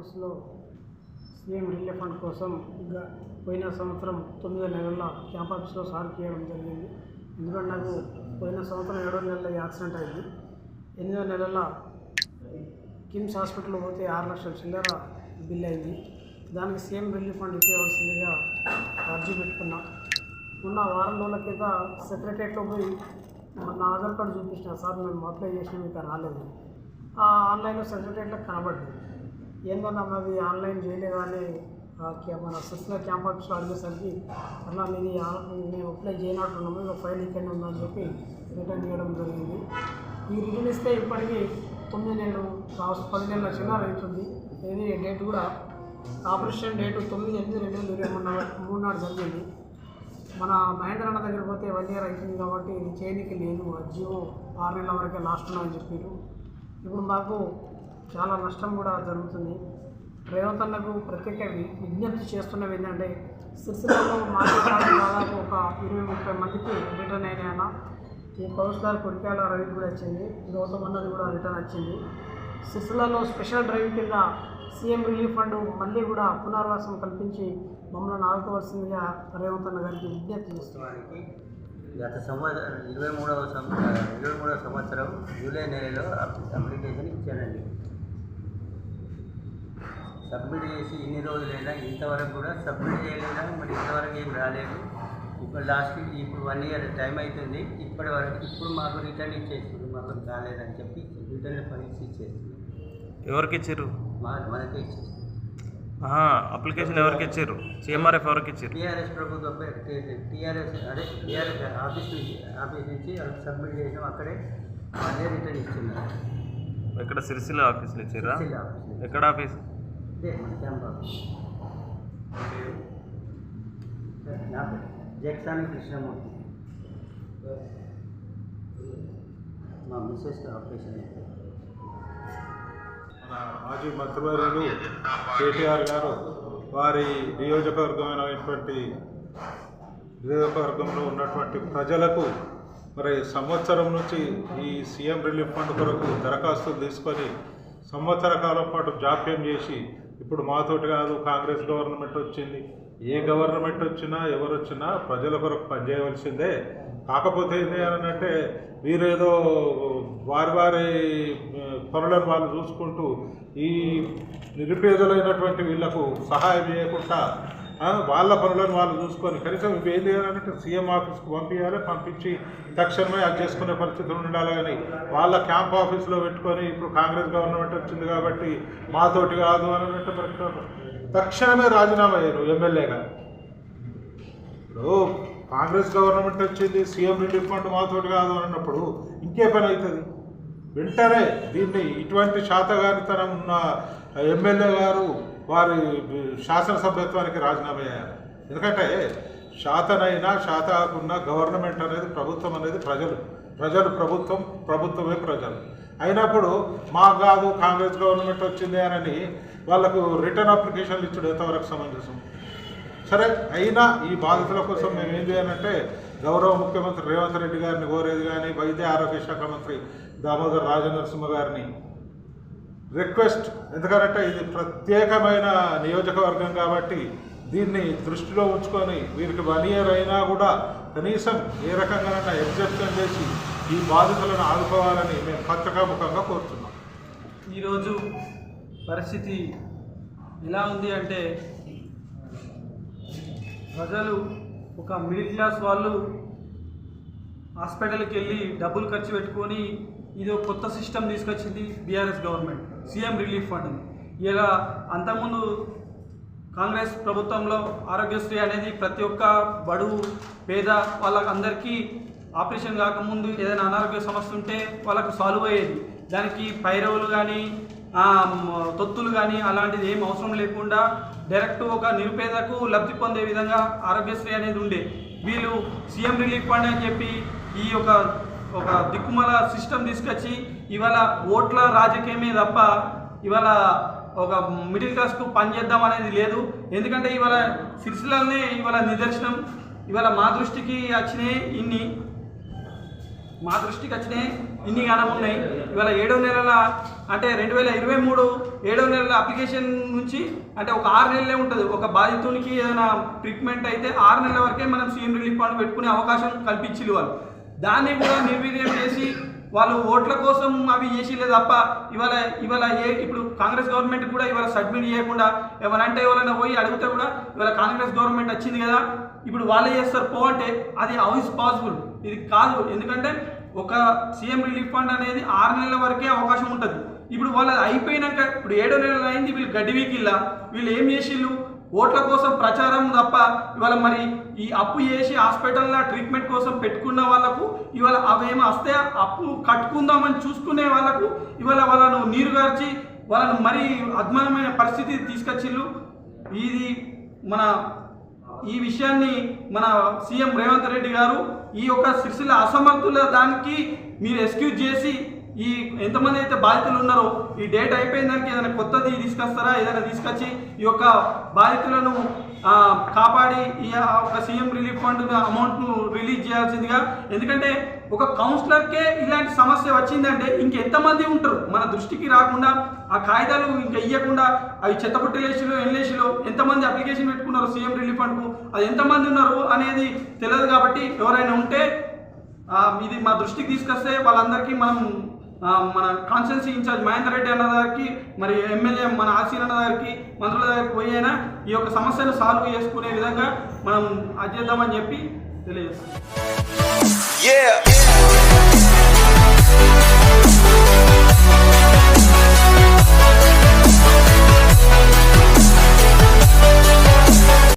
ఆఫీస్లో CM relief fund కోసం ఇంకా పోయిన సంవత్సరం తొమ్మిదో నెలల క్యాంప్ ఆఫీస్లో సార్కి చేయడం జరిగింది. ఎందుకంటే నాకు పోయిన సంవత్సరం ఏడో నెలలో యాక్సిడెంట్ అయింది. ఎనిమిదో నెలల కిమ్స్ హాస్పిటల్ పోతే ఆరు లక్షల చిల్లర బిల్ అయింది. దానికి సీఎం రిలీఫ్ ఫండ్ ఇవ్వవలసిందిగా అర్జీ పెట్టుకున్నా. ఉన్న వారం రోజుల కింద సెక్రటరియట్లో పోయి నా ఆధార్ కార్డు చూపించిన సార్ మేము అప్లై చేసినాం ఇంకా రాలేదు. ఆ ఆన్లైన్లో సెక్రటరియట్లో కనబడింది ఏందన్నా మాది ఆన్లైన్ చేయలేదా అని ఆ క్యా- మన సిస్టర్ క్యాంపస్ అడిగేసరికి అలా మీది మేము అప్లై చేయనట్టున్నాము ఇంకా ఫైల్ ఇక్కడనే ఉందని చెప్పి రిటర్న్ చేయడం జరిగింది. ఈ రిటర్న్ ఇస్తే ఇప్పటికీ తొమ్మిది నెలలు కావచ్చు పది నెలల చిన్న అవుతుంది. ఇది డేట్ కూడా ఆపరేషన్ డేటు తొమ్మిది ఎనిమిది రెండు వేల ఇరవై మూడు మూడు నాడు జరిగింది. మన మహేంద్ర అన్న దగ్గర పోతే వన్ ఇయర్ అవుతుంది కాబట్టి ఇది చేయడానికి లేదు. ఆ జియో ఆరు నెలల వరకే లాస్ట్ ఉన్నాయని చెప్పారు ఇప్పుడు మాకు చాలా నష్టం కూడా జరుగుతుంది. రేవంత్ అన్నకు ప్రత్యేక విజ్ఞప్తి చేస్తున్నవి ఏంటంటే సిరిసిల్లలో మార్కెట్ దాదాపు ఒక ఇరవై ముప్పై మందికి రిటర్న్ అయినాయన్న. ఈ కౌన్సిలర్ కొడికాల రవి కూడా వచ్చింది. గౌతమ్ అన్నది కూడా రిటర్న్ వచ్చింది. సిరిసిల్లలో స్పెషల్ డ్రైవ్ కింద సీఎం రిలీఫ్ ఫండ్ మళ్ళీ కూడా పునర్వాసం కల్పించి మమ్మల్ని ఆదుకోవాల్సిందిగా రేవంత్ అన్న గారికి విజ్ఞప్తి చేస్తున్నాను గత సంవత్సరం ఇరవై మూడవ సంవత్సరం ఇరవై మూడవ సంవత్సరం జూలై నెలలో అప్లికేషన్ ఇచ్చానండి సబ్మిట్ చేసి ఇన్ని రోజులైనా ఇంతవరకు కూడా సబ్మిట్ చేయలేదా? మరి ఇంతవరకు ఏం రాలేదు. ఇప్పుడు లాస్ట్కి ఇప్పుడు వన్ ఇయర్ టైం అవుతుంది. ఇప్పటి వరకు ఇప్పుడు మాకు రిటర్న్ ఇచ్చేస్తుంది మాకు రాలేదని చెప్పి రిటర్న్ పరీక్ష ఇచ్చేస్తుంది ఎవరికి ఇచ్చారు మా మనకే ఇచ్చేస్తుంది అప్లికేషన్ ఎవరికి ఇచ్చారు సిఎంఆర్ఎఫ్ ఎవరికి ఇచ్చారు టీఆర్ఎస్ ప్రభుత్వం టీఆర్ఎస్ అదే టీఆర్ఎస్ ఆఫీస్ నుంచి ఆఫీస్ నుంచి వాళ్ళకి సబ్మిట్ చేసాం అక్కడే అదే రిటర్న్ ఇస్తున్నారు. ఎక్కడ? సిరిసిల్ల ఆఫీస్లో ఇచ్చారా. ఎక్కడ ఆఫీస్? ఇదే మన పేరు జక్సాని కృష్ణమూర్తి మా మిస్సెస్ ఆపరేషన్ మన మాజీ మంత్రివర్యులు కేటీఆర్ గారు వారి నియోజకవర్గమైనటువంటి నియోజకవర్గంలో ఉన్నటువంటి ప్రజలకు మరి సంవత్సరం నుంచి ఈ సీఎం రిలీఫ్ ఫండ్ కొరకు దరఖాస్తులు తీసుకొని సంవత్సర కాలం పాటు జాప్యం చేసి ఇప్పుడు మాతోటి కాదు కాంగ్రెస్ గవర్నమెంట్ వచ్చింది. ఏ గవర్నమెంట్ వచ్చినా ఎవరు వచ్చినా ప్రజల కొరకు పనిచేయవలసిందే కాకపోతే ఏంటి అని అంటే వీరేదో వారి వారి పనులను వాళ్ళు చూసుకుంటూ ఈ నిరుపేదలైనటువంటి వీళ్ళకు సహాయం చేయకుండా వాళ్ళ పనులను వాళ్ళు చూసుకొని కనీసం ఏం చేయాలంటే సీఎం ఆఫీస్కి పంపించాలి పంపించి తక్షణమే అది చేసుకునే పరిస్థితులు ఉండాలి కానీ వాళ్ళ క్యాంప్ ఆఫీస్లో పెట్టుకొని ఇప్పుడు కాంగ్రెస్ గవర్నమెంట్ వచ్చింది కాబట్టి మాతోటి కాదు అన్నట్టు తక్షణమే రాజీనామా అయ్యారు ఎమ్మెల్యేగా ఇప్పుడు కాంగ్రెస్ గవర్నమెంట్ వచ్చింది సీఎం రిలీఫ్ ఫండ్ మాతోటి కాదు అన్నప్పుడు ఇంకే పని అవుతుంది. వెంటనే దీన్ని ఇటువంటి శాతగానితనం ఉన్న ఎమ్మెల్యే గారు వారి శాసనసభ్యత్వానికి రాజీనామా చేయాలి. ఎందుకంటే శాతనైనా శాత గవర్నమెంట్ అనేది ప్రభుత్వం అనేది ప్రజలు. ప్రజలు ప్రభుత్వం ప్రభుత్వమే ప్రజలు. అయినప్పుడు మా కాదు కాంగ్రెస్ గవర్నమెంట్ వచ్చింది అని వాళ్ళకు రిటర్న్ అప్లికేషన్లు ఇచ్చడం ఎంతవరకు సమంజసం? సరే అయినా ఈ బాధితుల కోసం మేము ఏం చేయాలంటే గౌరవ ముఖ్యమంత్రి రేవంత్ రెడ్డి గారిని కోరేది కానీ వైద్య ఆరోగ్య శాఖ మంత్రి దామోదర్ రాజనరసింహ గారిని రిక్వెస్ట్. ఎందుకంటే ఇది ప్రత్యేకమైన నియోజకవర్గం కాబట్టి దీన్ని దృష్టిలో ఉంచుకొని వీరికి వన్ ఇయర్ అయినా కూడా కనీసం ఏ రకంగానైనా ఎగ్జెప్షన్ చేసి ఈ బాధితులను ఆదుకోవాలని మేము పత్రికాముఖంగా కోరుతున్నాం. ఈరోజు పరిస్థితి ఎలా ఉంది అంటే ప్రజలు ఒక మిడిల్ క్లాస్ వాళ్ళు హాస్పిటల్కి వెళ్ళి డబ్బులు ఖర్చు పెట్టుకొని ఇది ఒక కొత్త సిస్టమ్ తీసుకొచ్చింది BRS government CM relief fund ఇలా అంతకుముందు కాంగ్రెస్ ప్రభుత్వంలో ఆరోగ్యశ్రీ అనేది ప్రతి ఒక్క బడుగు పేద వాళ్ళకందరికీ ఆపరేషన్ కాకముందు ఏదైనా అనారోగ్య సమస్య ఉంటే వాళ్ళకు సాల్వ్ అయ్యేది. దానికి పైరవులు కానీ తొత్తులు కానీ అలాంటిది ఏం అవసరం లేకుండా డైరెక్ట్ ఒక నిరుపేదకు లబ్ధి పొందే విధంగా ఆరోగ్యశ్రీ అనేది ఉండే. వీళ్ళు సీఎం రిలీఫ్ ఫండ్ అని చెప్పి ఈ యొక్క ఒక దిక్కుమల సిస్టమ్ తీసుకొచ్చి ఇవాళ ఓట్ల రాజకీయమే తప్ప ఇవాళ ఒక మిడిల్ క్లాస్కు పని చేద్దాం అనేది లేదు. ఎందుకంటే ఇవాళ సిరిసిలనే ఇవాళ నిదర్శనం. ఇవాళ మా దృష్టికి వచ్చినాయి ఇన్ని మా దృష్టికి వచ్చినాయి ఇన్ని గానం ఉన్నాయి. ఇవాళ ఏడో నెలల అంటే రెండు వేల ఇరవై మూడు ఏడో నెలల అప్లికేషన్ నుంచి అంటే ఒక ఆరు నెలలే ఉంటుంది. ఒక బాధితునికి ఏదైనా ట్రీట్మెంట్ అయితే ఆరు నెలల వరకే మనం సీఎం రిలీఫ్ ఫండ్ పెట్టుకునే అవకాశం కల్పించింది వాళ్ళు. దాన్ని కూడా నిర్వీర్యం చేసి వాళ్ళు ఓట్ల కోసం అవి చేసిలే తప్ప ఇవాళ ఇవాళ ఏ ఇప్పుడు కాంగ్రెస్ గవర్నమెంట్ కూడా ఇవాళ సబ్మిట్ చేయకుండా ఎవరంటే ఎవరైనా పోయి అడిగితే కూడా ఇవాళ కాంగ్రెస్ గవర్నమెంట్ వచ్చింది కదా ఇప్పుడు వాళ్ళే చేస్తారు. పో అంటే అది హౌ ఇస్ పాసిబుల్ ఇది కాదు. ఎందుకంటే ఒక సీఎం రిలీఫ్ ఫండ్ అనేది ఆరు నెలల వరకే అవకాశం ఉంటుంది. ఇప్పుడు వాళ్ళ అయిపోయినాక ఇప్పుడు ఏడో నెలలు అయింది వీళ్ళు గడ్డి వీకిల్లా. వీళ్ళు ఏం చేసిళ్ళు? ఓట్ల కోసం ప్రచారం తప్ప ఇవాళ మరి ఈ అప్పు చేసి హాస్పిటల్లో ట్రీట్మెంట్ కోసం పెట్టుకున్న వాళ్ళకు ఇవాళ అవేమో వస్తే అప్పు కట్టుకుందామని చూసుకునే వాళ్ళకు ఇవాళ వాళ్ళను నీరు గార్చి వాళ్ళను మరీ అద్మానమైన పరిస్థితి తీసుకొచ్చిళ్ళు. ఇది మన ఈ విషయాన్ని మన సీఎం రేవంత్ రెడ్డి గారు ఈ యొక్క సిరిసిల్ల అసమర్థుల దానికి మీరు ఎక్స్క్యూజ్ చేసి ఈ ఎంతమంది అయితే బాధితులు ఉన్నారో ఈ డేట్ అయిపోయిన దానికి ఏదైనా కొత్తది తీసుకొస్తారా? ఏదైనా తీసుకొచ్చి ఈ యొక్క బాధితులను కాపాడి ఈ ఒక సీఎం రిలీఫ్ ఫండ్ అమౌంట్ను రిలీజ్ చేయాల్సిందిగా. ఎందుకంటే ఒక కౌన్సిలర్కే ఇలాంటి సమస్య వచ్చిందంటే ఇంకెంతమంది ఉంటారు? మన దృష్టికి రాకుండా ఆ కాగితాలు ఇంకా ఇవ్వకుండా అవి చెత్తపుట్టలేసిలో ఎన్లేసిలో ఎంతమంది అప్లికేషన్ పెట్టుకున్నారు సీఎం రిలీఫ్ ఫండ్కు? అది ఎంతమంది ఉన్నారు అనేది తెలియదు కాబట్టి ఎవరైనా ఉంటే ఇది మా దృష్టికి తీసుకొస్తే వాళ్ళందరికీ మనం మన కాన్స్టిట్యున్సీ ఇన్ఛార్జ్ మహేందర్ రెడ్డి అన్న గారికి మరి ఎమ్మెల్యే మన ఆసీన్ అన్న గారికి మంత్రుల దగ్గరికి పోయి అయినా ఈ యొక్క సమస్యను సాల్వ్ చేసుకునే విధంగా మనం అది చేద్దామని చెప్పి తెలియజేస్తాం